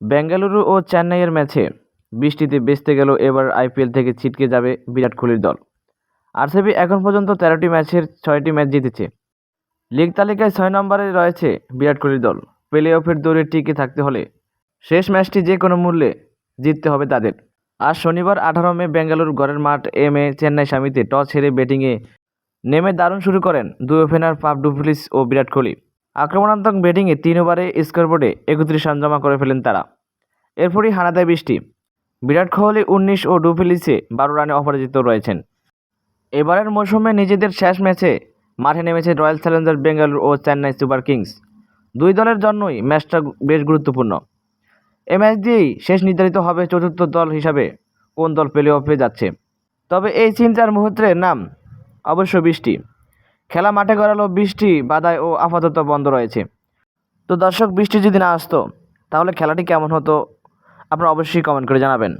বেঙ্গালুরু ও চেন্নাইয়ের ম্যাচে বৃষ্টিতে বেচতে গেল এবার আইপিএল থেকে ছিটকে যাবে বিরাট কোহলির দল। আরসিবি এখন পর্যন্ত তেরোটি ম্যাচের ছয়টি ম্যাচ জিতেছে। লিগ তালিকায় ছয় নম্বরে রয়েছে বিরাট কোহলির দল। প্লে অফের দৌড়ে টিকে থাকতে হলে শেষ ম্যাচটি যে কোনো মূল্যে জিততে হবে তাদের। আজ শনিবার আঠারো মে বেঙ্গালুরু ঘরের মাঠ এম এ চেন্নাই স্বামীতে টস হেরে ব্যাটিংয়ে নেমে দারুণ শুরু করেন দুই ওপেনার পাপ ডুপ্লিস ও বিরাট কোহলি। আক্রমণাত্মক ব্যাটিংয়ে তিন ওভারে স্কোরবোর্ডে একত্রিশ রান জমা করে ফেলেন তারা। এরপরই হানা দেয় বৃষ্টি। বিরাট কোহলি উনিশ ও ডুপ্লিসে বারো রানে অপরাজিত রয়েছেন। এবারের মৌসুমে নিজেদের শেষ ম্যাচে মাঠে নেমেছে রয়্যাল চ্যালেঞ্জার বেঙ্গালুরু ও চেন্নাই সুপার কিংস। দুই দলের জন্যই ম্যাচটা বেশ গুরুত্বপূর্ণ। এ ম্যাচ দিয়েই শেষ নির্ধারিত হবে চতুর্থ দল হিসাবে কোন দল প্লে অফে যাচ্ছে। তবে এই চিন্তার মুহূর্তের নাম অবশ্য বৃষ্টি। খেলা মাঠে গড়ালো বৃষ্টি, বাধায় ও আপাতত বন্ধ রয়েছে। তো দর্শক, বৃষ্টি যদি না আসতো, তাহলে খেলাটি কেমন হতো? আপনারা অবশ্যই কমেন্ট করে জানাবেন।